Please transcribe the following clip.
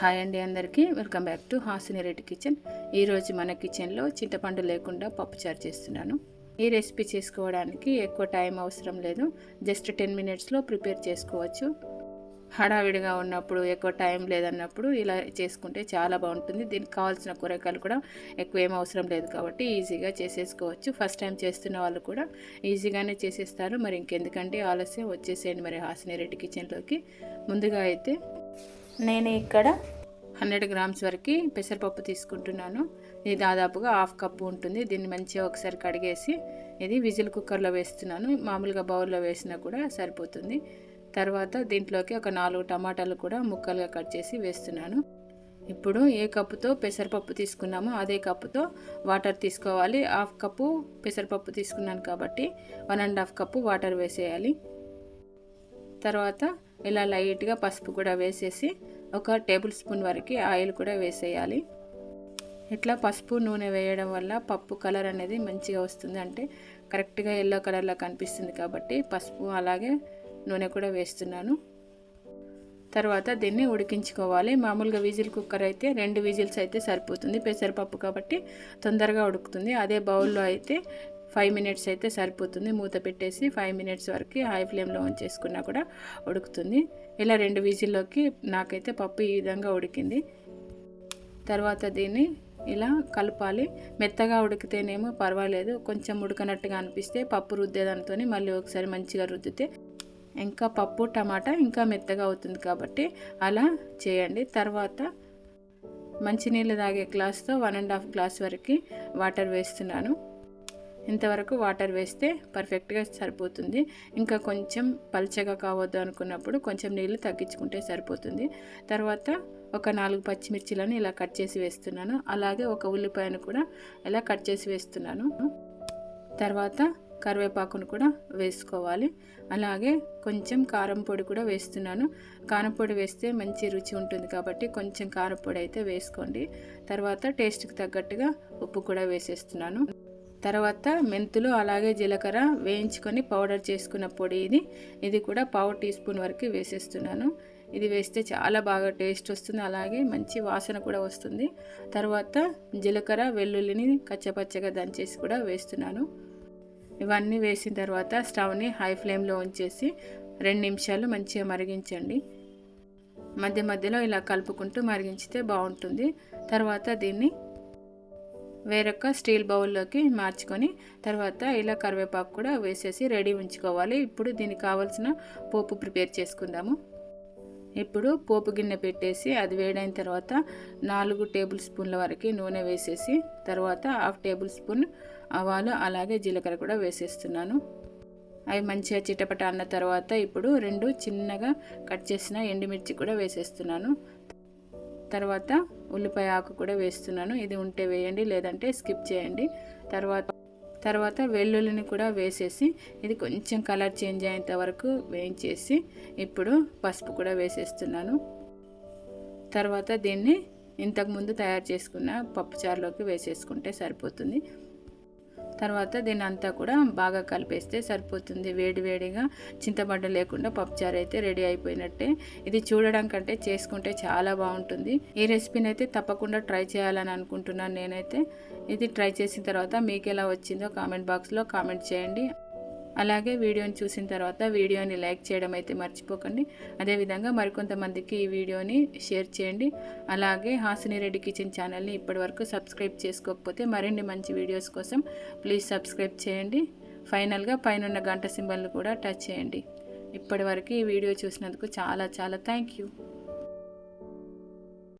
Hi అండి అందరికీ. Welcome back to Hasini Reddy kitchen. ఈరోజు మన కిచెన్లో చింతపండు లేకుండా పప్పుచారు చేస్తున్నాను. ఈ రెసిపీ చేసుకోవడానికి ఎక్కువ టైం అవసరం లేదు. జస్ట్ టెన్ మినిట్స్లో ప్రిపేర్ చేసుకోవచ్చు. హడావిడిగా ఉన్నప్పుడు ఎక్కువ టైం లేదన్నప్పుడు ఇలా చేసుకుంటే చాలా బాగుంటుంది. దీనికి కావాల్సిన కూరగాయలు కూడా ఎక్కువ ఏం అవసరం లేదు కాబట్టి ఈజీగా చేసేసుకోవచ్చు. ఫస్ట్ టైం చేస్తున్న వాళ్ళు కూడా ఈజీగానే చేసేస్తారు. మరి ఇంకెందుకంటే ఆలస్యం వచ్చేసేయండి మరి హాసిని రెడ్డి కిచెన్లోకి. ముందుగా అయితే నేను ఇక్కడ హండ్రెడ్ గ్రామ్స్ వరకు పెసరపప్పు తీసుకుంటున్నాను. ఇది దాదాపుగా హాఫ్ కప్పు ఉంటుంది. దీన్ని మంచిగా ఒకసారి కడిగేసి ఇది విజిల్ కుక్కర్లో వేస్తున్నాను. మామూలుగా బౌల్లో వేసినా కూడా సరిపోతుంది. తర్వాత దీంట్లోకి ఒక నాలుగు టమాటాలు కూడా ముక్కలుగా కట్ చేసి వేస్తున్నాను. ఇప్పుడు ఏ కప్పుతో పెసరపప్పు తీసుకున్నామో అదే కప్పుతో వాటర్ తీసుకోవాలి. హాఫ్ కప్పు పెసరపప్పు తీసుకున్నాను కాబట్టి one and half cup water వేసేయాలి. తర్వాత ఇలా లైట్గా పసుపు కూడా వేసేసి ఒక టేబుల్ స్పూన్ వరకు ఆయిల్ కూడా వేసేయాలి. ఇట్లా పసుపు నూనె వేయడం వల్ల పప్పు కలర్ అనేది మంచిగా వస్తుంది. అంటే కరెక్ట్గా ఎల్లో కలర్లో కనిపిస్తుంది కాబట్టి పసుపు అలాగే నూనె కూడా వేస్తున్నాను. తర్వాత దీన్ని ఉడికించుకోవాలి. మామూలుగా విజిల్ కుక్కర్ అయితే రెండు విజిల్స్ అయితే సరిపోతుంది. పెసరపప్పు కాబట్టి తొందరగా ఉడుకుతుంది. అదే బౌల్లో అయితే ఫైవ్ మినిట్స్ అయితే సరిపోతుంది. మూత పెట్టేసి ఫైవ్ మినిట్స్ వరకు హై ఫ్లేమ్లో ఉంచేసుకున్నా కూడా ఉడుకుతుంది. ఇలా రెండు విజిల్లోకి నాకైతే పప్పు ఈ విధంగా ఉడికింది. తర్వాత దీన్ని ఇలా కలపాలి. మెత్తగా ఉడికితేనేమో పర్వాలేదు. కొంచెం ఉడకనట్టుగా అనిపిస్తే పప్పు రుద్దేదానితో మళ్ళీ ఒకసారి మంచిగా రుద్దితే ఇంకా పప్పు టమాటా ఇంకా మెత్తగా అవుతుంది కాబట్టి అలా చేయండి. తర్వాత మంచినీళ్ళు తాగే గ్లాస్తో వన్ అండ్ హాఫ్ గ్లాస్ వరకు వాటర్ వేస్తున్నాను. ఇంతవరకు వాటర్ వేస్తే పర్ఫెక్ట్గా సరిపోతుంది. ఇంకా కొంచెం పల్చగా కావద్దు అనుకున్నప్పుడు కొంచెం నీళ్ళు తగ్గించుకుంటే సరిపోతుంది. తర్వాత ఒక నాలుగు పచ్చిమిర్చిలను ఇలా కట్ చేసి వేస్తున్నాను. అలాగే ఒక ఉల్లిపాయను కూడా ఇలా కట్ చేసి వేస్తున్నాను. తర్వాత కరివేపాకును కూడా వేసుకోవాలి. అలాగే కొంచెం కారం పొడి కూడా వేస్తున్నాను. కారం పొడి వేస్తే మంచి రుచి ఉంటుంది కాబట్టి కొంచెం కారం పొడి అయితే వేసుకోండి. తర్వాత టేస్ట్కి తగ్గట్టుగా ఉప్పు కూడా వేసేస్తున్నాను. తర్వాత మెంతులు అలాగే జీలకర్ర వేయించుకొని పౌడర్ చేసుకున్న పొడి ఇది. ఇది కూడా పావు టీ స్పూన్ వరకు వేసేస్తున్నాను. ఇది వేస్తే చాలా బాగా టేస్ట్ వస్తుంది. అలాగే మంచి వాసన కూడా వస్తుంది. తర్వాత జీలకర్ర వెల్లుల్లిని కచ్చపచ్చగా దంచేసి కూడా వేస్తున్నాను. ఇవన్నీ వేసిన తర్వాత స్టవ్ని హై ఫ్లేమ్లో ఉంచేసి రెండు నిమిషాలు మంచిగా మరిగించండి. మధ్య మధ్యలో ఇలా కలుపుకుంటూ మరిగించితే బాగుంటుంది. తర్వాత దీన్ని వేరొక స్టీల్ బౌల్లోకి మార్చుకొని తర్వాత ఇలా కరివేపాకు కూడా వేసేసి రెడీ ఉంచుకోవాలి. ఇప్పుడు దీనికి కావాల్సిన పోపు ప్రిపేర్ చేసుకుందాము. ఇప్పుడు పోపు గిన్నె పెట్టేసి అది వేడైన తర్వాత నాలుగు టేబుల్ స్పూన్ల వరకు నూనె వేసేసి తర్వాత హాఫ్ టేబుల్ స్పూన్ ఆవాలు అలాగే జీలకర్ర కూడా వేసేస్తున్నాను. అవి మంచిగా చిటపట అన్న తర్వాత ఇప్పుడు రెండు చిన్నగా కట్ చేసిన ఎండుమిర్చి కూడా వేసేస్తున్నాను. తర్వాత ఉల్లిపాయ ఆకు కూడా వేస్తున్నాను. ఇది ఉంటే వేయండి లేదంటే స్కిప్ చేయండి. తర్వాత తర్వాత వెల్లుల్లిని కూడా వేసేసి ఇది కొంచెం కలర్ చేంజ్ అయ్యేంత వరకు వేయించేసి ఇప్పుడు పసుపు కూడా వేసేస్తున్నాను. తర్వాత దీన్ని ఇంతకుముందు తయారు చేసుకున్న పప్పుచారులోకి వేసేసుకుంటే సరిపోతుంది. తర్వాత దీని అంతా కూడా బాగా కలిపేస్తే సరిపోతుంది. వేడివేడిగా చింతపండు లేకుండా పప్పుచారు అయితే రెడీ అయిపోయినట్టే. ఇది చూడడం కంటే చేసుకుంటే చాలా బాగుంటుంది. ఈ రెసిపీని అయితే తప్పకుండా ట్రై చేయాలని అనుకుంటున్నాను నేనైతే. ఇది ట్రై చేసిన తర్వాత మీకు ఎలా వచ్చిందో కామెంట్ బాక్స్లో కామెంట్ చేయండి. అలాగే వీడియోని చూసిన తర్వాత వీడియోని లైక్ చేయడం అయితే మర్చిపోకండి. అదేవిధంగా మరికొంతమందికి ఈ వీడియోని షేర్ చేయండి. అలాగే హాసిని రెడ్డి కిచెన్ ఛానల్ని ఇప్పటివరకు సబ్స్క్రైబ్ చేసుకోకపోతే మరిన్ని మంచి వీడియోస్ కోసం ప్లీజ్ సబ్స్క్రైబ్ చేయండి. ఫైనల్గా పైన గంట సింబల్ని కూడా టచ్ చేయండి. ఇప్పటివరకు ఈ వీడియో చూసినందుకు చాలా చాలా థ్యాంక్ యూ.